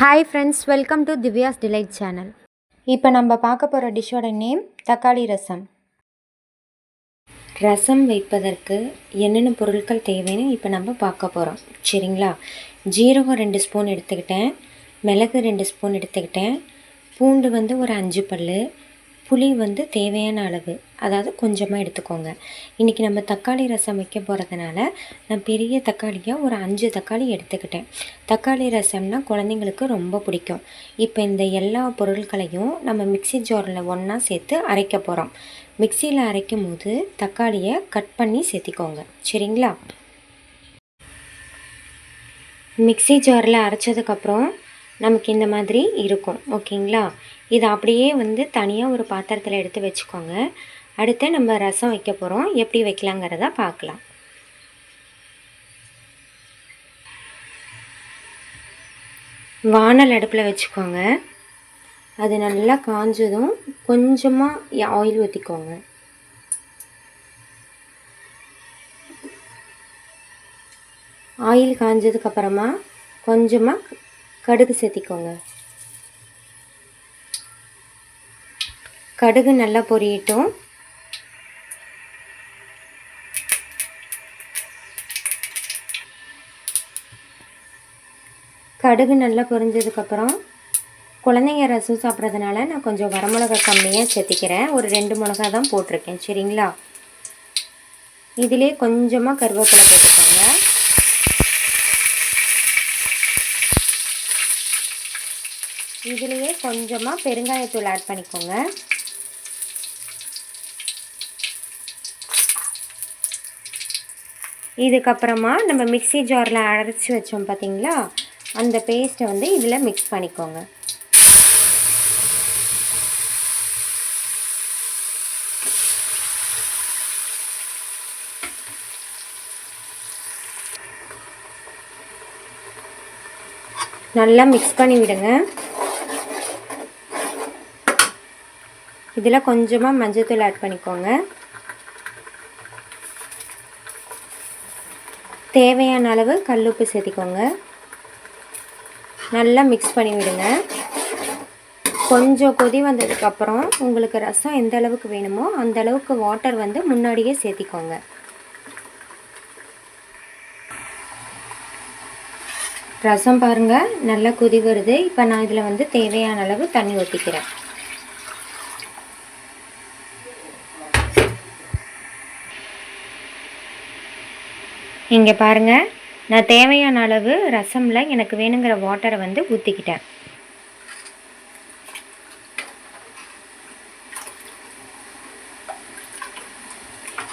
Hi friends welcome to Divya's delight channel இப்போ நம்ம பார்க்க போகிற டிஷ்ஷோட நேம் தக்காளி ரசம். ரசம் வைப்பதற்கு என்னென்ன பொருட்கள் தேவைன்னு இப்போ நம்ம பார்க்க போகிறோம் சரிங்களா? ஜீரகம் ரெண்டு ஸ்பூன் எடுத்துக்கிட்டேன். மிளகு ரெண்டு ஸ்பூன் எடுத்துக்கிட்டேன். பூண்டு வந்து ஒரு அஞ்சு பல் புளி வந்து தேவையான அளவு அதாவது கொஞ்சமாக எடுத்துக்கோங்க. இன்றைக்கி நம்ம தக்காளி ரசம் வைக்க போகிறதுனால நான் பெரிய தக்காளியாக ஒரு அஞ்சு தக்காளி எடுத்துக்கிட்டேன். தக்காளி ரசம்னால் குழந்தைங்களுக்கு ரொம்ப பிடிக்கும். இப்போ இந்த எல்லா பொருட்களையும் நம்ம மிக்சி ஜாரில் ஒன்றா சேர்த்து அரைக்க போகிறோம் மிக்சியில் அரைக்கும் போது தக்காளியை கட் பண்ணி சேர்த்திக்கோங்க. சரிங்களா? மிக்சி ஜாரில் அரைச்சதுக்கப்புறம் நமக்கு இந்த மாதிரி இருக்கும் ஓகேங்களா? இதை அப்படியே வந்து தனியாக ஒரு பாத்திரத்தில் எடுத்து வச்சுக்கோங்க. அடுத்து நம்ம ரசம் வைக்க போகிறோம் எப்படி வைக்கலாங்கிறத பார்க்கலாம். வானல் அடுப்பில் வச்சுக்கோங்க. அது நல்லா காஞ்சதும் கொஞ்சமாக ஆயில் ஊற்றிக்கோங்க ஆயில் காஞ்சதுக்கப்புறமா கொஞ்சமாக கடுகு சேர்த்திக்கோங்க. கடுகு நல்லா பொரியட்டும். கடுகு நல்லா பொரிஞ்சதுக்கப்புறம் குழந்தைங்க ரசம் சாப்பிட்றதுனால நான் கொஞ்சம் வரமிளகா கம்மியாக சேர்த்திக்கிறேன். ஒரு ரெண்டு மிளகா தான் போட்டிருக்கேன். சரிங்களா? இதிலே கொஞ்சமாக கருவேப்பிலை போட்டுக்கோங்க இதுலேயே கொஞ்சமாக பெருங்காயத்தூள் ஆட் பண்ணிக்கோங்க. இதுக்கப்புறமா நம்ம மிக்சி ஜாரில் அரைச்சி வச்சோம் பார்த்திங்களா அந்த பேஸ்ட்டை வந்து இதில் மிக்ஸ் பண்ணிக்கோங்க. நல்லா மிக்ஸ் பண்ணி விடுங்க இதில் கொஞ்சமாக மஞ்சத்தூள் ஆட் பண்ணிக்கோங்க. தேவையான அளவு கல்லுப்பு சேர்த்திக்கோங்க. நல்லா மிக்ஸ் பண்ணி விடுங்க. கொஞ்சம் கொதி வந்ததுக்கப்புறம் உங்களுக்கு ரசம் எந்த அளவுக்கு வேணுமோ அந்த அளவுக்கு வாட்டர் வந்து முன்னாடியே சேர்த்திக்கோங்க. ரசம் பாருங்கள் நல்லா கொதி வருது. இப்போ நான் இதில் வந்து தேவையான அளவு தண்ணி ஊற்றிக்கிறேன் இங்கே பாருங்கள் நான் தேவையான அளவு ரசமில் எனக்கு வேணுங்கிற வாட்டரை வந்து ஊற்றிக்கிட்டேன்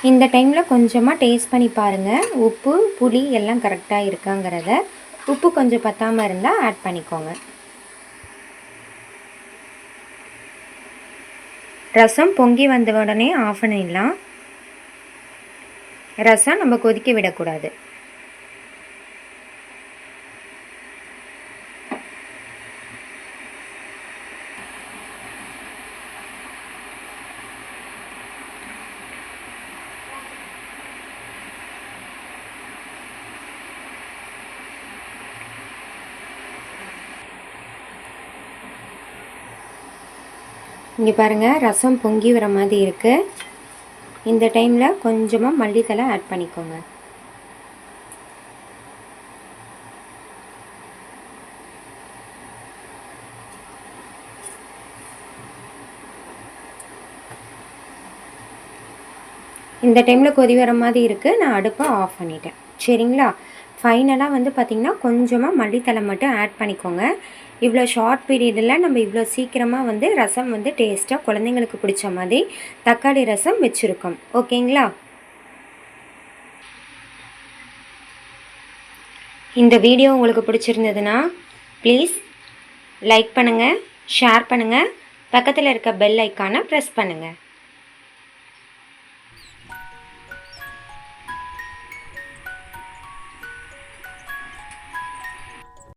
இந்த டைமில் கொஞ்சமாக டேஸ்ட் பண்ணி பாருங்கள் உப்பு புளி எல்லாம் கரெக்டாக இருக்காங்கிறத. உப்பு கொஞ்சம் பத்தாமல் இருந்தால் ஆட் பண்ணிக்கோங்க. ரசம் பொங்கி வந்த உடனே ஆஃப் பண்ணிடலாம் ரசம் நம்ம கொதிக்க விடக்கூடாது. இங்கே பாருங்கள் ரசம் பொங்கி வர மாதிரி இருக்குது இந்த டைமில் கொஞ்சமாக மல்லித்தலை ஆட் பண்ணிக்கோங்க. இந்த டைமில் கொதி வர மாதிரி இருக்குது நான் அடுப்பை ஆஃப் பண்ணிட்டேன். சரிங்களா? ஃபைனலாக வந்து பார்த்திங்கன்னா கொஞ்சமாக மல்லித்தலை மட்டும் ஆட் பண்ணிக்கோங்க. இவ்வளோ ஷார்ட் பீரியடில் நம்ம இவ்வளோ சீக்கிரமாக வந்து ரசம் வந்து டேஸ்ட்டாக குழந்தைங்களுக்கு பிடிச்ச மாதிரி தக்காளி ரசம் வச்சுருக்கோம். ஓகேங்களா? இந்த வீடியோ உங்களுக்கு பிடிச்சிருந்ததுன்னா ப்ளீஸ் லைக் பண்ணுங்கள் ஷேர் பண்ணுங்கள் பக்கத்தில் இருக்க பெல் ஐக்கானை ப்ரெஸ் பண்ணுங்கள்